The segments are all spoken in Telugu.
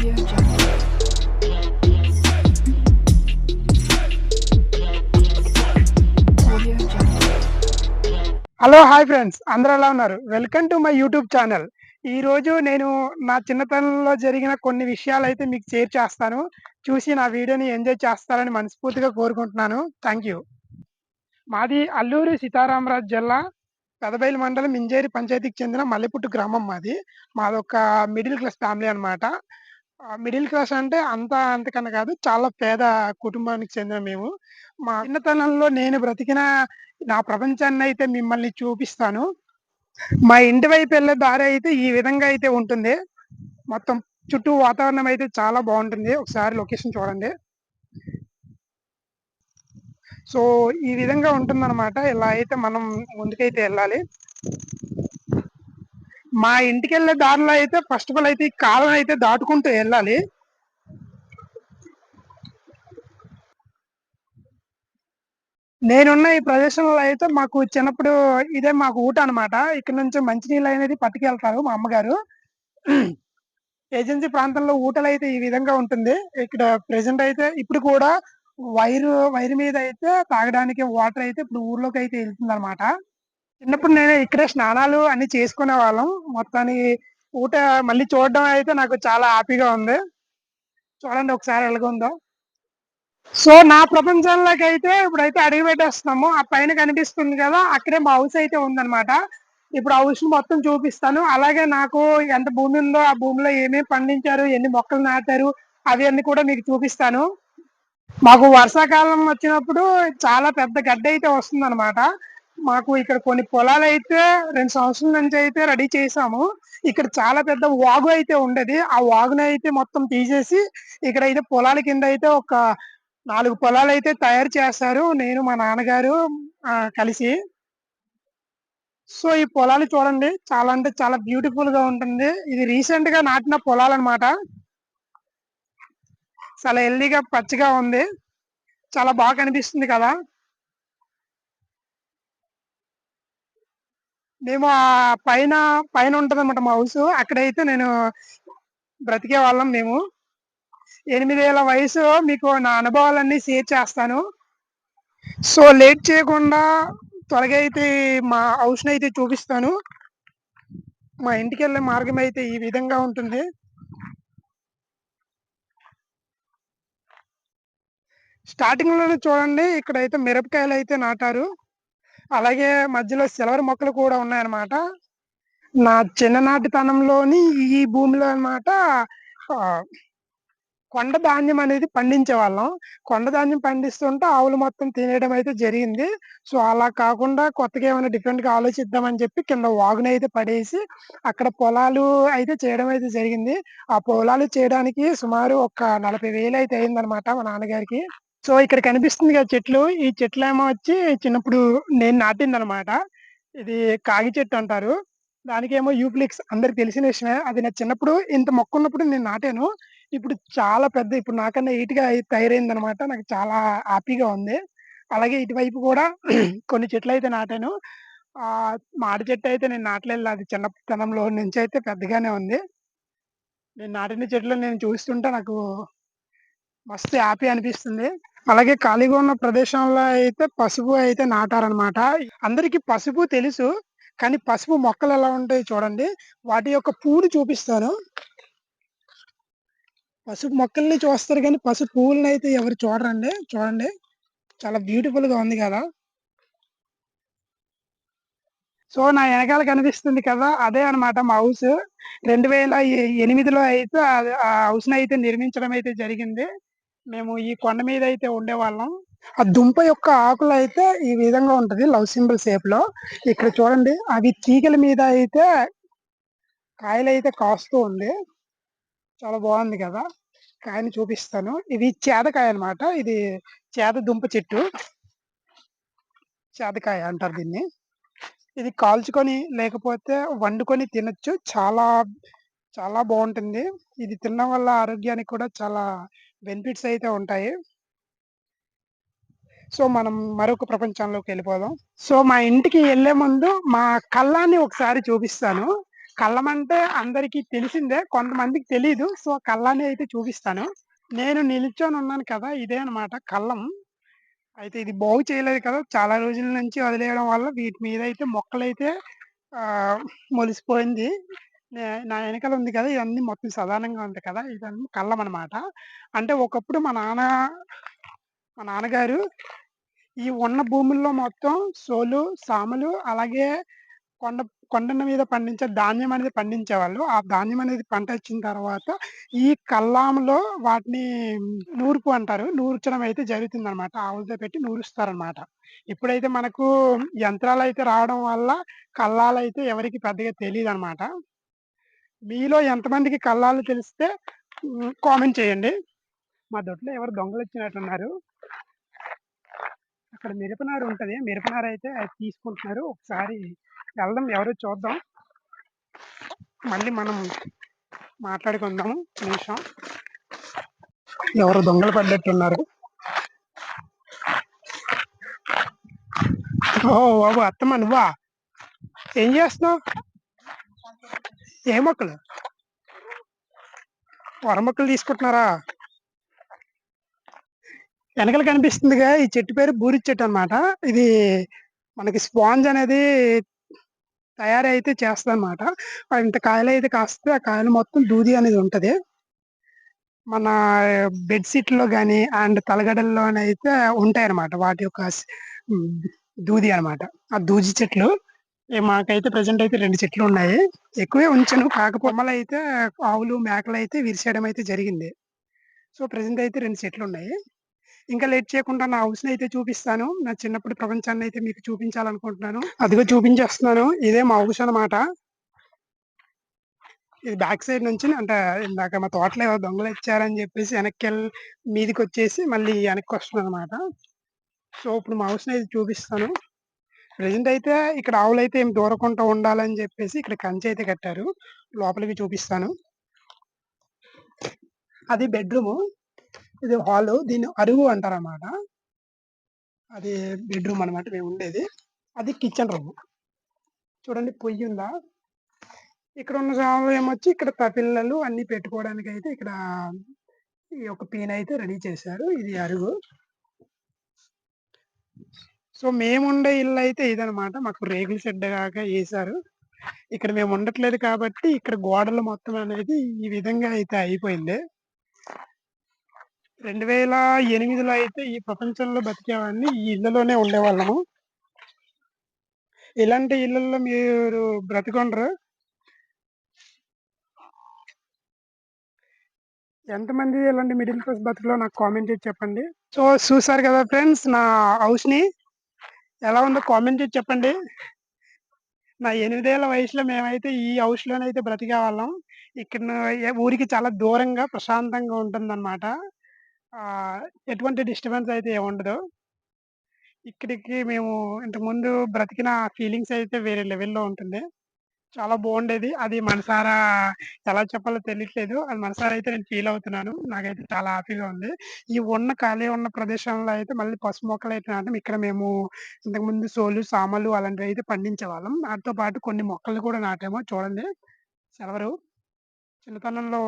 హలో హాయ్ ఫ్రెండ్స్ అందరూ ఎలా ఉన్నారు? Welcome to my YouTube channel ఈరోజు నేను నా చిన్నతనంలో జరిగిన కొన్ని విషయాలు అయితే మీకు షేర్ చేస్తాను. చూసి నా వీడియోని ఎంజాయ్ చేస్తారని మనస్ఫూర్తిగా కోరుకుంటున్నాను. థ్యాంక్ యూ మాది అల్లూరు సీతారామరాజు జిల్లా పెదబైలు మండలం ఇంజేరి పంచాయతీకి చెందిన మల్లెపుట్టు గ్రామం మాది. మాదొక మిడిల్ క్లాస్ ఫ్యామిలీ అనమాట మిడిల్ క్లాస్ అంటే అంత అంతకన్నా కాదు చాలా పేద కుటుంబానికి చెందిన మేము. మా చిన్నతనంలో నేను బ్రతికిన నా ప్రపంచాన్ని అయితే మిమ్మల్ని చూపిస్తాను. మా ఇంటి వైపు వెళ్ళే దారి అయితే ఈ విధంగా అయితే ఉంటుంది. మొత్తం చుట్టూ వాతావరణం అయితే చాలా బాగుంటుంది. ఒకసారి లొకేషన్ చూడండి. సో ఈ విధంగా ఉంటుందన్నమాట. ఇలా అయితే మనం ముందుకైతే వెళ్ళాలి. మా ఇంటికి వెళ్ళే దారిలో అయితే ఫస్ట్ ఆఫ్ ఆల్ అయితే ఈ కాలం అయితే దాటుకుంటూ వెళ్ళాలి. నేనున్న ఈ ప్రదేశంలో అయితే మాకు చిన్నప్పుడు ఇదే మాకు ఊట అన్నమాట. ఇక్కడ నుంచి మంచినీళ్ళు అనేది పట్టుకెళ్తారు మా అమ్మగారు. ఏజెన్సీ ప్రాంతంలో ఊటలు అయితే ఈ విధంగా ఉంటుంది. ఇక్కడ ప్రెసెంట్ అయితే ఇప్పుడు కూడా వైరు వైరు మీద అయితే తాగడానికి వాటర్ అయితే ఇప్పుడు ఊర్లోకి అయితే వెళ్తుంది అనమాట చిన్నప్పుడు నేను ఇక్కడే స్నానాలు అన్ని చేసుకునే వాళ్ళం. మొత్తానికి ఊట మళ్ళీ చూడడం అయితే నాకు చాలా హ్యాపీగా ఉంది. చూడండి ఒకసారి ఎలాగుందో. సో నా ప్రపంచంలోకి అయితే ఇప్పుడైతే అడుగు పెట్టేస్తున్నాము. ఆ పైన కనిపిస్తుంది కదా అక్కడే మా హౌస్ అయితే ఉందన్నమాట. ఇప్పుడు హౌస్ మొత్తం చూపిస్తాను. అలాగే నాకు ఎంత భూమి ఉందో ఆ భూమిలో ఏమేమి పండించారు ఎన్ని మొక్కలు నాటారు అవి అన్ని కూడా మీకు చూపిస్తాను. మాకు వర్షాకాలం వచ్చినప్పుడు చాలా పెద్ద గడ్డ అయితే వస్తుంది మాకు ఇక్కడ కొన్ని పొలాలు అయితే రెండు సంవత్సరాల నుంచి అయితే రెడీ చేసాము. ఇక్కడ చాలా పెద్ద వాగు అయితే ఉండేది. ఆ వాగుని అయితే మొత్తం తీసేసి ఇక్కడ అయితే పొలాల కింద అయితే ఒక నాలుగు పొలాలు అయితే తయారు చేస్తారు. నేను మా నాన్నగారు ఆ, కలిసి. సో ఈ పొలాలు చూడండి. చాలా అంటే చాలా బ్యూటిఫుల్గా ఉంటుంది. ఇది రీసెంట్గా నాటిన పొలాలు అనమాట చాలా హెల్దీగా పచ్చిగా ఉంది. చాలా బాగా కనిపిస్తుంది కదా. మేము ఆ పైన పైన ఉంటది అనమాట మా హౌస్ అక్కడైతే నేను బ్రతికే వాళ్ళం మేము. ఎనిమిదేళ్ళ వయసు మీకు నా అనుభవాలన్నీ షేర్ చేస్తాను. సో లేట్ చేయకుండా త్వరగా అయితే మా హౌస్ని అయితే చూపిస్తాను. మా ఇంటికి వెళ్ళే మార్గం అయితే ఈ విధంగా ఉంటుంది. స్టార్టింగ్లోనే చూడండి. ఇక్కడైతే మిరపకాయలు అయితే నాటారు. అలాగే మధ్యలో సిల్వర్ మొక్కలు కూడా ఉన్నాయన్నమాట. నా చిన్ననాటితనంలోని ఈ భూమిలో అన్నమాట కొండ ధాన్యం అనేది పండించే వాళ్ళం కొండ ధాన్యం పండిస్తుంటే ఆవులు మొత్తం తినేయడం అయితే జరిగింది. సో అలా కాకుండా కొత్తగా ఏమైనా డిఫరెంట్గా ఆలోచిద్దామని చెప్పి కింద వాగుని అయితే పడేసి అక్కడ పొలాలు అయితే చేయడం అయితే జరిగింది. ఆ పొలాలు చేయడానికి సుమారు ఒక నలభై వేలు అయితే అయిందనమాట మా నాన్నగారికి. సో ఇక్కడ కనిపిస్తుంది కదా చెట్లు. ఈ చెట్లు ఏమో వచ్చి చిన్నప్పుడు నేను నాటింది అనమాట ఇది కాగి చెట్టు అంటారు. దానికేమో యూప్లిక్స్ అందరికి తెలిసిన విషయమే. అది నా చిన్నప్పుడు ఇంత మొక్క ఉన్నప్పుడు నేను నాటాను. ఇప్పుడు చాలా పెద్ద ఇప్పుడు నాకన్నా ఎయిట్గా తయారైంది అనమాట నాకు చాలా హ్యాపీగా ఉంది. అలాగే ఇటువైపు కూడా కొన్ని చెట్లు అయితే నాటాను. ఆ మాడి చెట్టు అయితే నేను నాటలేదు. అది చిన్నతనంలో నుంచి అయితే పెద్దగానే ఉంది. నేను నాటిన చెట్లు నేను చూస్తుంటే నాకు మస్తు హ్యాపీ అనిపిస్తుంది. అలాగే ఖాళీగా ఉన్న ప్రదేశంలో అయితే పసుపు అయితే నాటారనమాట అందరికీ పసుపు తెలుసు కానీ పసుపు మొక్కలు ఎలా ఉంటాయి చూడండి. వాటి యొక్క పువ్వుని చూపిస్తాను. పసుపు మొక్కల్ని చూస్తారు కానీ పసుపు పువ్వులను అయితే ఎవరు చూడరండి. చూడండి. చాలా బ్యూటిఫుల్గా ఉంది కదా. సో నా వెనకాల కనిపిస్తుంది కదా అదే అన్నమాట మా హౌస్. రెండు వేల ఎనిమిదిలో అయితే ఆ హౌస్ని అయితే నిర్మించడం అయితే జరిగింది. మేము ఈ కొండ మీద అయితే ఉండేవాళ్ళం. ఆ దుంప యొక్క ఆకులు అయితే ఈ విధంగా ఉంటది లవ్ సింబల్ షేప్లో. ఇక్కడ చూడండి అవి తీగల మీద అయితే కాయలు అయితే కాస్తూ ఉంది. చాలా బాగుంది కదా. కాయని చూపిస్తాను. ఇది చేదకాయ అన్నమాట. ఇది చేద దుంప చెట్టు. చేదకాయ అంటారు దీన్ని. ఇది కాల్చుకొని లేకపోతే వండుకొని తినొచ్చు. చాలా చాలా బాగుంటుంది. ఇది తినడం వల్ల ఆరోగ్యానికి కూడా చాలా బెనిఫిట్స్ అయితే ఉంటాయి. సో మనం మరొక ప్రపంచంలోకి వెళ్ళిపోదాం. సో మా ఇంటికి వెళ్ళే ముందు మా కళ్ళాన్ని ఒకసారి చూపిస్తాను. కళ్ళం అంటే అందరికీ తెలిసిందే కొంతమందికి తెలీదు. సో కళ్ళాన్ని అయితే చూపిస్తాను. నేను నిల్చొని ఉన్నాను కదా ఇదే అన్నమాట కళ్ళం. అయితే ఇది బాగు చేయలేదు కదా చాలా రోజుల నుంచి వదిలేయడం వల్ల వీటి మీద అయితే మొక్కలైతే ఆ మొలిసిపోయింది. నే- నా వెనకాల ఉంది కదా! ఇవన్నీ మొత్తం సాధారణంగా ఉంది కదా! ఇదన్నీ కళ్ళం అంటే ఒకప్పుడు మా నాన్న మా నాన్నగారు ఈ ఉన్న భూముల్లో మొత్తం సోలు సామలు అలాగే కొండ కొండల మీద పండించే ధాన్యం అనేది పండించేవాళ్ళు. ఆ ధాన్యం అనేది పంట వచ్చిన తర్వాత ఈ కల్లాంలో వాటిని నూర్పు అంటారు. నూర్చడం అయితే జరుగుతుంది అనమాట ఆవులతో పెట్టి నూరుస్తారనమాట. ఇప్పుడైతే మనకు యంత్రాలు అయితే రావడం వల్ల కల్లాలు అయితే ఎవరికి పెద్దగా తెలియదు అనమాట మీలో ఎంతమందికి కళ్ళాలు తెలిస్తే కామెంట్ చేయండి. మా దొడ్లో ఎవరు దొంగలు వచ్చినట్టున్నారు అక్కడ మిరపనారు ఉంటుంది. మిరపనారు అయితే అది తీసుకుంటున్నారు. ఒకసారి వెళ్దాం. ఎవరో చూద్దాం. మళ్ళీ మనం మాట్లాడుకుందాము నిమిషం. ఎవరు దొంగలు పడ్డట్టున్నారు. ఓ బాబు అత్తమ్మ నువ్వా? ఏం చేస్తున్నావు? ఏ మొక్కలు వర మొక్కలు తీసుకుంటున్నారా? వెనకలు కనిపిస్తుందిగా. ఈ చెట్టు పేరు బూరి చెట్టు అన్నమాట. ఇది మనకి స్పాంజ్ అనేది తయారీ అయితే చేస్తుంది అనమాట ఇంత కాయలు అయితే కాస్తే ఆ కాయలు మొత్తం దూది అనేది ఉంటుంది. మన బెడ్లో కానీ అండ్ తలగడల్లో అయితే ఉంటాయి అన్నమాట వాటి యొక్క దూది అన్నమాట. ఆ దూది చెట్లు. మాకైతే ప్రజెంట్ అయితే రెండు చెట్లు ఉన్నాయి. ఎక్కువే ఉంచను కాకపోమలు అయితే ఆవులు మేకలు అయితే విరిసేయడం అయితే జరిగింది. సో ప్రజెంట్ అయితే రెండు చెట్లు ఉన్నాయి. ఇంకా లేట్ చేయకుండా నా హౌస్ని అయితే చూపిస్తాను. నా చిన్నప్పుడు ప్రపంచాన్ని అయితే మీకు చూపించాలనుకుంటున్నాను. అదిగో చూపించేస్తున్నాను. ఇదే మా హౌస్ అనమాట ఇది బ్యాక్ సైడ్ నుంచి అంటే ఇందాక మా తోటలో ఏవో దొంగలు ఇచ్చారని చెప్పేసి వెనక్కి వెళ్ళి మీదికి వచ్చేసి మళ్ళీ వెనక్కి వస్తుంది అనమాట సో ఇప్పుడు మా హౌస్ని అయితే చూపిస్తాను. ప్రజెంట్ అయితే ఇక్కడ ఆవులు అయితే ఏం దూరకుండా ఉండాలని చెప్పేసి ఇక్కడ కంచె అయితే కట్టారు. లోపలికి చూపిస్తాను. అది బెడ్రూమ్. ఇది హాల్. దీన్ని అరుగు అంటారు అన్నమాట అది బెడ్రూమ్ అన్నమాట. మేము ఉండేది. అది కిచెన్ రూమ్. చూడండి పొయ్యి ఉందా? ఇక్కడ ఉన్న సామాన్లు ఏమొచ్చి ఇక్కడ పిల్లలు అన్ని పెట్టుకోవడానికి అయితే ఇక్కడ ఈ యొక్క పీన అయితే రెడీ చేశారు. ఇది అరుగు. సో మేము ఉండే ఇల్లు అయితే ఇదనమాట. మాకు రేకుల షెడ్ కాక వేశారు ఇక్కడ మేము ఉండట్లేదు కాబట్టి ఇక్కడ గోడలు మొత్తం అనేది ఈ విధంగా అయితే అయిపోయింది. రెండు వేల ఎనిమిదిలో అయితే ఈ ప్రపంచంలో బతికేవాడిని ఈ ఇళ్ళలోనే ఉండేవాళ్ళము. ఇలాంటి ఇళ్ళల్లో మీరు బ్రతికొండరు? ఎంతమంది ఇలాంటి మిడిల్ క్లాస్ బతుకులో నాకు కామెంట్ చేసి చెప్పండి? సో చూసారు కదా ఫ్రెండ్స్ నా హౌస్ని ఎలా ఉందో కామెంట్ చేసి చెప్పండి. నా ఎనిమిదేళ్ళ వయసులో మేమైతే ఈ హౌస్లోనైతే బ్రతికే వాళ్ళం. ఇక్కడ ఊరికి చాలా దూరంగా ప్రశాంతంగా ఉంటుందన్నమాట. ఎటువంటి డిస్టర్బెన్స్ అయితే ఏముండదు ఇక్కడికి మేము ఇంతకుముందు బ్రతికిన ఫీలింగ్స్ అయితే వేరే లెవెల్లో ఉంటుంది. చాలా బాగుండేది. అది మనసారా ఎలా చెప్పాలో తెలియట్లేదు అది మనసారా అయితే నేను ఫీల్ అవుతున్నాను. నాకైతే చాలా హ్యాపీగా ఉంది. ఈ ఉన్న ఖాళీ ఉన్న ప్రదేశంలో అయితే మళ్ళీ పసుపు మొక్కలు అయితే నాటం ఇక్కడ మేము ఇంతకుముందు సోలు సామలు అలాంటివి అయితే పండించే వాళ్ళం వాటితో పాటు కొన్ని మొక్కలు కూడా నాటాము. చూడండి. సెలవరు. చిన్నతనంలో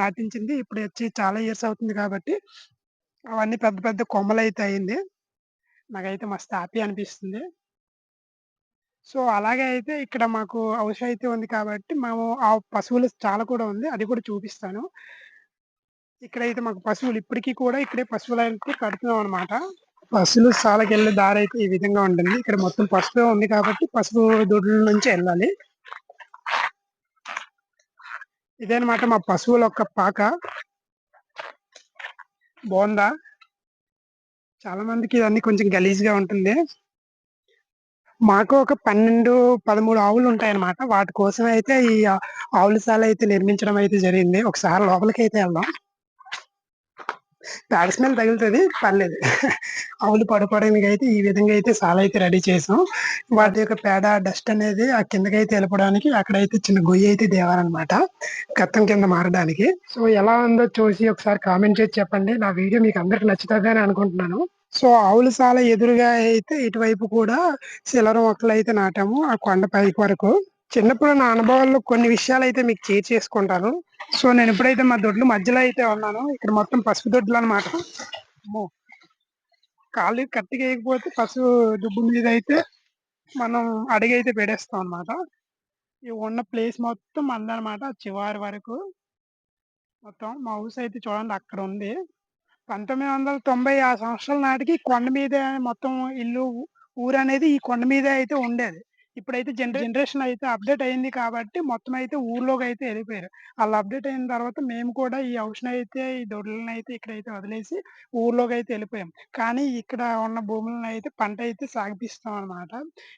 నాటించింది. ఇప్పుడు వచ్చి చాలా ఇయర్స్ అవుతుంది కాబట్టి అవన్నీ పెద్ద పెద్ద కొమ్మలు అయితే అయింది. నాకైతే మస్తు హ్యాపీ అనిపిస్తుంది. సో అలాగే అయితే ఇక్కడ మాకు హౌస్ అయితే ఉంది కాబట్టి మేము ఆ పశువులు చాలా కూడా ఉంది. అది కూడా చూపిస్తాను. ఇక్కడైతే మాకు పశువులు ఇప్పటికీ కూడా ఇక్కడే పశువులు అయితే కడుతున్నాం అనమాట పశువులు సాలకి వెళ్ళే దారి అయితే ఈ విధంగా ఉంటుంది. ఇక్కడ మొత్తం పసుపు ఉంది కాబట్టి పసుపు దొడ్ల నుంచి వెళ్ళాలి. ఇదేనమాట మా పశువుల యొక్క పాక. బాగుందా చాలా మందికి ఇదన్నీ కొంచెం గలీజ్గా ఉంటుంది. మాకు ఒక పన్నెండు పదమూడు ఆవులు ఉంటాయన్నమాట. వాటి కోసం అయితే ఈ ఆవుల శాల అయితే నిర్మించడం అయితే జరిగింది. ఒకసారి లోపలికి అయితే వెళ్దాం. బ్యాడ్ స్మెల్ తగులుతుంది పర్లేదు. ఆవులు పడుకోవడానికి అయితే ఈ విధంగా అయితే సాల అయితే రెడీ చేసాం. వాటి యొక్క పేడ డస్ట్ అనేది ఆ కిందకి అయితే వెళ్ళిపోవడానికి అక్కడైతే చిన్న గొయ్యి అయితే దేవాలన్నమాట గత్తం కింద మారడానికి. సో ఎలా ఉందో చూసి ఒకసారి కామెంట్ చేసి చెప్పండి. నా వీడియో మీకు అందరికి నచ్చుతుంది అని అనుకుంటున్నాను. సో ఆవుల సాల ఎదురుగా అయితే ఇటువైపు కూడా సిలవర మొక్కలు అయితే నాటాము ఆ కొండ పైకి వరకు. చిన్నప్పుడు నా అనుభవాల్లో కొన్ని విషయాలు అయితే మీకు షేర్ చేసుకుంటాను. సో నేను ఇప్పుడైతే మా దొడ్లు మధ్యలో అయితే ఉన్నాను. ఇక్కడ మొత్తం పసుపు దొడ్లు అనమాట కాళ్ళు కత్తిగా వేయకపోతే పసుపు దుబ్బు మీద అయితే మనం అడిగి అయితే పెడేస్తాం అనమాట ఈ ఉన్న ప్లేస్ మొత్తం అందనమాట చివరి వరకు. మొత్తం మా హౌస్ అయితే చూడండి అక్కడ ఉంది. పంతొమ్మిది వందల తొంభై ఆ సంవత్సరాల నాటికి కొండ మీద మొత్తం ఇల్లు ఊరు అనేది ఈ కొండ మీదే అయితే ఉండేది. ఇప్పుడైతే జనరే జనరేషన్ అయితే అప్డేట్ అయింది కాబట్టి మొత్తం అయితే ఊర్లోకి అయితే వెళ్ళిపోయారు అలా అప్డేట్ అయిన తర్వాత మేము కూడా ఈ హౌస్ అయితే ఈ దొడ్లను అయితే ఇక్కడైతే వదిలేసి ఊర్లోకి అయితే వెళ్ళిపోయాం కానీ ఇక్కడ ఉన్న భూములను అయితే పంట అయితే సాగిపిస్తాం అనమాట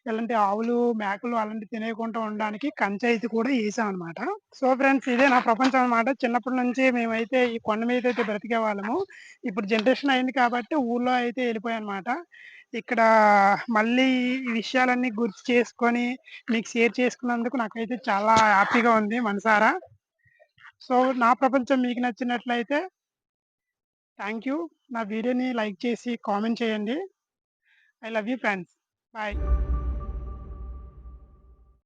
ఇలాంటి ఆవులు మేకలు అలాంటి తినేయకుండా ఉండడానికి కంచె అయితే కూడా వేసాం అనమాట సో ఫ్రెండ్స్ ఇదే నా ప్రపంచం అనమాట. చిన్నప్పటి నుంచి మేమైతే ఈ కొండ మీద అయితే బ్రతికే వాళ్ళము ఇప్పుడు జనరేషన్ అయింది కాబట్టి ఊర్లో అయితే వెళ్ళిపోయాం అనమాట ఇక్కడ మళ్ళీ ఈ విషయాలన్నీ గుర్తు చేసుకొని మీకు షేర్ చేసుకున్నందుకు నాకైతే చాలా హ్యాపీగా ఉంది మనసారా. సో నా ప్రపంచం మీకు నచ్చినట్లయితే థ్యాంక్ యూ. నా వీడియోని లైక్ చేసి కామెంట్ చేయండి. I love you friends. Bye.